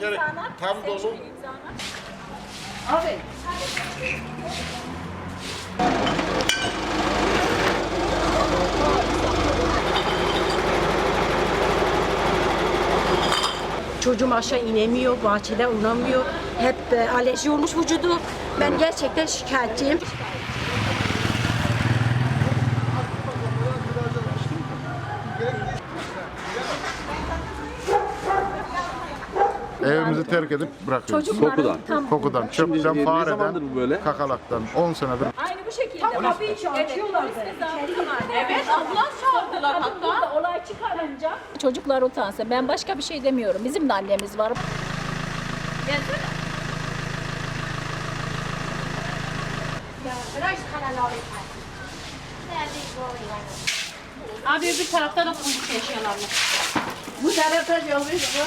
içeri tam dolu. Abi. Çocuğum aşağı inemiyor, bahçede unamıyor. Hep e, alerji olmuş vücudu. Ben gerçekten şikayetçiyim. Evimizi terk edip bırakıyoruz. Kokudan. Kokudan, çöpten, fareden, bu böyle? kakalaktan 10 senedir Aynı bu şekilde. Kapıyı açıyorlardı. Evet ablam çağırdılar hatta. olay çıkarınca. Çocuklar utansın. Ben başka bir şey demiyorum. Bizim de annemiz var. Abi öbür tarafta da kumluk yaşıyorlar. Bu tarafta yolluyor.